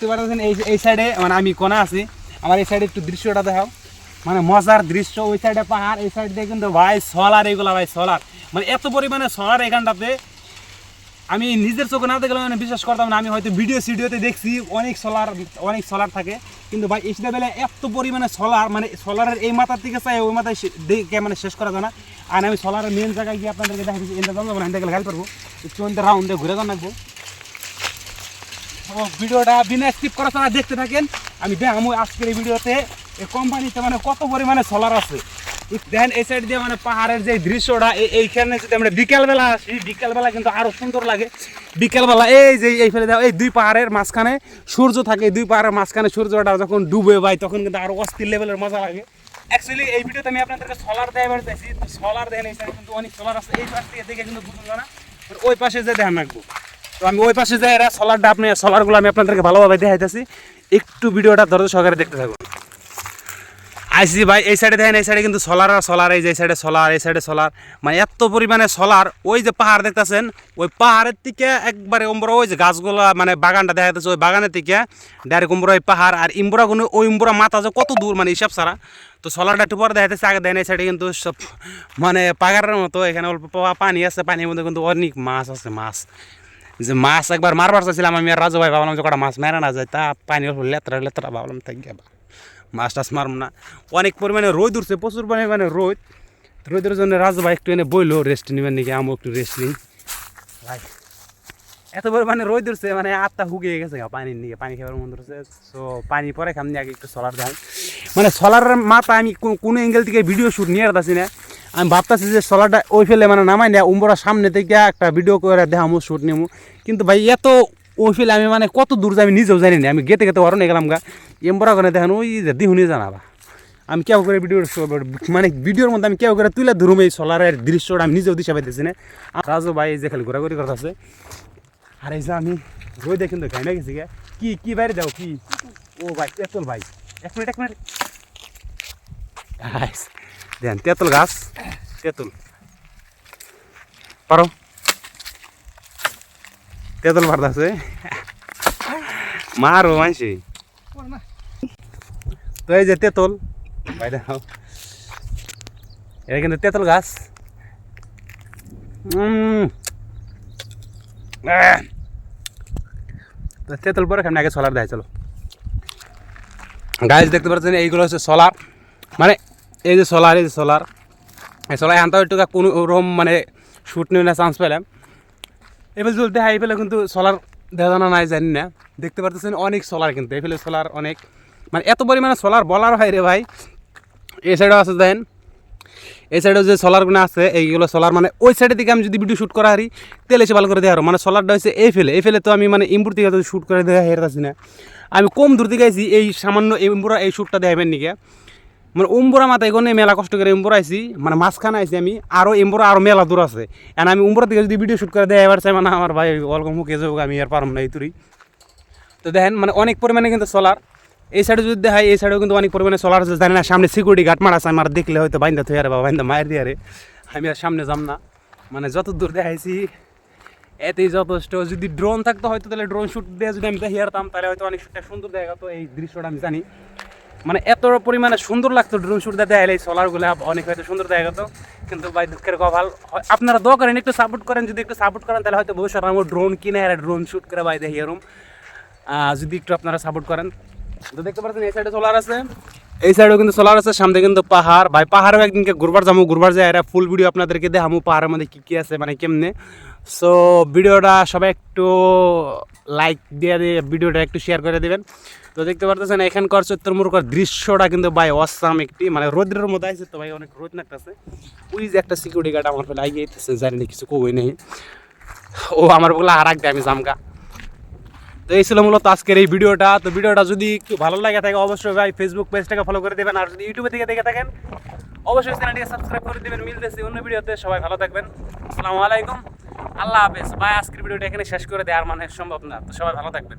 দেখতে পাচ্ছেন এই এই সাইডে মানে আমি কোনা আছি। আমার এই সাইডে একটু দৃশ্যটা দেখাও। মানে মজার দৃশ্য, ওই সাইডে পাহাড়, এই সাইড কিন্তু ভাই সোলার এগুলা ভাই সোলার মানে এত পরিমাণে সোলার এখানটাতে। আমি নিজের চোখে না দেখলে মানে বিশ্বাস করতাম না, আমি হয়তো ভিডিও সিডিওতে দেখছি, অনেক সোলার অনেক সোলার থাকে। কিন্তু ভাই, এই বেলা এত পরিমাণে সোলার মানে সোলারের এই মাথার থেকে চাই, ওই মাথায় দেখে মানে শেষ করা যায় না। আর আমি সোলারের মেন জায়গায় গিয়ে আপনাদেরকে দেখা দিচ্ছি এনটা জানব না এনটা গেলে গাইল পারব। একটু রাউন্ডে ঘুরে যান রাখব ভিডিওটা বিনা স্কিপ করা ছাড়া দেখতে থাকেন। আমি দেখামো আজকের এই ভিডিওতে এই কোম্পানিতে মানে কত পরিমাণে সোলার আছে। দেখেন এই সাইড দিয়ে মানে পাহাড়ের যে দৃশ্যটা এইখানে যদি আমরা বিকেলবেলা আসি, বিকেলবেলা কিন্তু আরও সুন্দর লাগে। বিকেলবেলা এই যে এই ফেলে দাও এই দুই পাহাড়ের মাঝখানে সূর্য থাকে, এই দুই পাহাড়ের মাঝখানে সূর্যটা যখন ডুবে ভাই তখন কিন্তু আরও অস্থির লেভেলের মজা লাগে। অ্যাকচুয়ালি এই ভিডিওতে আমি আপনাদেরকে সোলার দেয় এবার সোলার দেখেন এই সাইড কিন্তু অনেক সোলার আছে। এই পাশ থেকে দেখে কিন্তু বুঝুন না ওই পাশে যে ধ্যান রাখব। তো আমি ওই পাশে যাই, এরা সোলারটা আপনি সোলারগুলো আমি আপনাদেরকে ভালোভাবে দেখাইতেছি। একটু ভিডিওটা ধৈর্য সহকারে দেখতে থাকুন। আইসি ভাই, এই সাইডে দেখেন, এই সাইডে কিন্তু সোলার আর সোলার এই যে এই সাইডে সোলার এই সাইডে সোলার মানে এত পরিমাণে সোলার ওই যে পাহাড় দেখতেছেন, ওই পাহাড়ের থেকে একবারে উম্বরা, ওই যে গাছগুলা মানে বাগানটা দেখা যাচ্ছে ওই বাগানের থেকে ডাইরেক্ট উম্বরা ওই পাহাড়। আর ইম্বরা কোনো, ওই উম্বরা মাথা যে কত দূর মানে হিসাব ছাড়া। তো সোলারটা একটু পরে দেখা যাচ্ছে আগে দেন এই সাইডে কিন্তু সব মানে পাহাড়ের মতো, এখানে অল্প পানি আছে, পানির মধ্যে কিন্তু অনেক মাছ আছে, মাছ। যে মাছ একবার মারবার চাইছিলাম, আমি আর রাজু ভাই ভাবলাম যে কটা মাছ মেরে না যায়, তা পানি লেতরা লেতরা ভাবলাম তাই গেবা, মাছ টাছ মারব না। অনেক পরিমাণে রোদ উঠছে, প্রচুর পরিমাণে রোদ। রোদের জন্য রাজু ভাই একটু এনে বইলো রেস্ট নেবেন নাকি, আমি একটু রেস্ট নিই। ভাই, এত পরিমাণে রোদ উঠছে মানে আত্মা হুগিয়ে গেছে পানির নিয়ে, পানি খাবার মন ধরছে। সো পানি পরে খামনি আগে একটু সোলার দেয় মানে সোলারের মাথা আমি কোনো অ্যাঙ্গেল থেকে ভিডিও শ্যুট নিয়ে আসতেছি না। আমি ভাবতেছি যে সোলারটা ওই ফেলে মানে নামাই না উম্বরা সামনে থেকে একটা ভিডিও করে দেখামো শ্যুট নেব কিন্তু ভাই, এত ওই ফেলে আমি মানে কত দূর যাই আমি নিজেও জানি না, আমি গেতে গেতে ওরনে গেলাম গা। এম্বরা করে দেখেন, ওই যে দিহুনি জানাবা আমি কেউ করে ভিডিও মানে ভিডিওর মধ্যে আমি কেউ করে তুলে ধরুম এই সোলারের দৃশ্যটা, আমি নিজেও দিশা পাইতেছি না। রাজু ভাই যে খালি ঘোরাঘুরি করতেছে। আর এই যে আমি রই দেখুন তো খাই না গেছি গে। কি কি বাইরে যাও, কি? ও ভাই তেঁতুল ভাই। এক মিনিট এক মিনিট। দেন, তেঁতুল গাছ, তেঁতুল। পারো? তেঁতুল পারতাছে মারো মানসি তো এই যে তেঁতুল দেখো এটা কিন্তু তেঁতুল গাছ। তেঁতুল পরে খামনি আগে সোলার দেয় চলো। গাছ দেখতে পাচ্ছেন, এইগুলো হচ্ছে সোলার মানে এই যে সোলার এই যে সোলার এই সোলার আনতে একটু কোনো রকম মানে শ্যুট নিয়ে না চান্স পেলাম এবার দেখা এই পেলে কিন্তু সোলার জানা নাই, জানি না। দেখতে পারতেছেন অনেক সোলার কিন্তু এই ফেলে সোলার অনেক। মানে এত পরিমাণে সোলার বলার হয় রে ভাই। এই সাইডেও আছে দেখেন এই সাইডেও যে সোলারগুলো আছে, এইগুলো সোলার মানে ওই সাইডের দিকে আমি যদি ভিডিও শ্যুট করা হারি তেলে এসে ভালো করে দেওয়া মানে সোলারটা হচ্ছে এই ফেলে। এই ফেলে তো আমি মানে ইম্বুর দিকে যদি শ্যুট করে দেওয়া হেরতাছি না। আমি কম দূর দিকে আইছি, এই সামান্য ইম্বুরা এই শ্যুটটা দেখাবেন নিকে? মানে উম্বুরা মাথা এখানে মেলা কষ্ট করে উম্বুরা আইছি মানে মাঝখানে আইছি আমি আরও এম্বুরা আরও মেলা দূর আছে। এন আমি উম্বুরা দিকে যদি ভিডিও শ্যুট করে দেয় এবার চাই মানে আমার ভাই অলকম মুখে যাব, আমি আর পারম না এই তো দেখেন মানে অনেক পরিমাণে কিন্তু সোলার এই সাইডে যদি দেখায় এই সাইডেও কিন্তু অনেক পরিমাণে সোলার আছে, জানি না, সামনে সিকিউরিটি গার্ড মারা আছে, আমার দেখলে হয়তো বাইন্দা থই, আরে বাইন্দা মায়ের দিয়ে, আরে। আমি আর সামনে যাম না। মানে যত দূর দেখাইছি, এতেই যথেষ্ট। যদি ড্রোন থাকতো হয়তো তাহলে ড্রোন শ্যুট দিয়ে যদি আমি দেখি আরতাম, তাহলে হয়তো অনেক সুন্দর দেখা তো এই দৃশ্যটা আমি জানি। মানে এত পরিমাণে সুন্দর লাগতো ড্রোন দিয়ে দেখাইলে এই সোলারগুলো অনেক হয়তো সুন্দর দেখা যেত। কিন্তু ভাই, দুঃখের কপাল আপনারা দোয়া করেন, একটু সাপোর্ট করেন, যদি একটু সাপোর্ট করেন, তাহলে হয়তো ভবিষ্যৎ আমার ড্রোন কিনে আর ড্রোন শ্যুট করে ভাই দেখি এরম। যদি একটু আপনারা সাপোর্ট করেন। তো দেখতে পাচ্ছেন, এই সাইডে সোলার আছে। এই সাইডেও কিন্তু সোলার আছে, সামনে কিন্তু পাহাড়। ভাই, পাহাড়েও একদিনকে ঘুরবার যাব ঘুরবার যায় এরা ফুল ভিডিও আপনাদেরকে দেখামু, পাহাড়ের মধ্যে কী কী আছে মানে কেমনে। সো ভিডিওটা সবাই একটু লাইক দিয়ে দিয়ে ভিডিওটা একটু শেয়ার করে দেবেন। তো দেখতে পারতেছেন, এখানকার চৈত্রমুরকার দৃশ্যটা কিন্তু ভাই অসাম একটি মানে রোদ্রের মধ্যে আছে তো ভাই অনেক রোদ লাগতেছে। ওই যে একটা সিকিউরিটি গার্ড আমার ফেলে আইয়ে জানি না কিছু কই নেই। ও আমার বলে আর আগে আমি জামগা তো এই ছিল মূলত আজকের এই ভিডিওটা। তো ভিডিওটা যদি একটু ভালো লাগে থাকে, অবশ্যই ভাই ফেসবুক পেজটাকে ফলো করে দেবেন। আর যদি ইউটিউবে থেকে দেখে থাকেন, অবশ্যই চ্যানেলটিকে সাবস্ক্রাইব করে দেবেন। মিলতেছি অন্য ভিডিওতে। সবাই ভালো থাকবেন। আসসালামু আলাইকুম। আল্লাহ হাফেজ। ভাই, আজকের ভিডিওটা এখানে শেষ করে দেওয়ার মানে সম্ভব না। তো সবাই ভালো থাকবেন।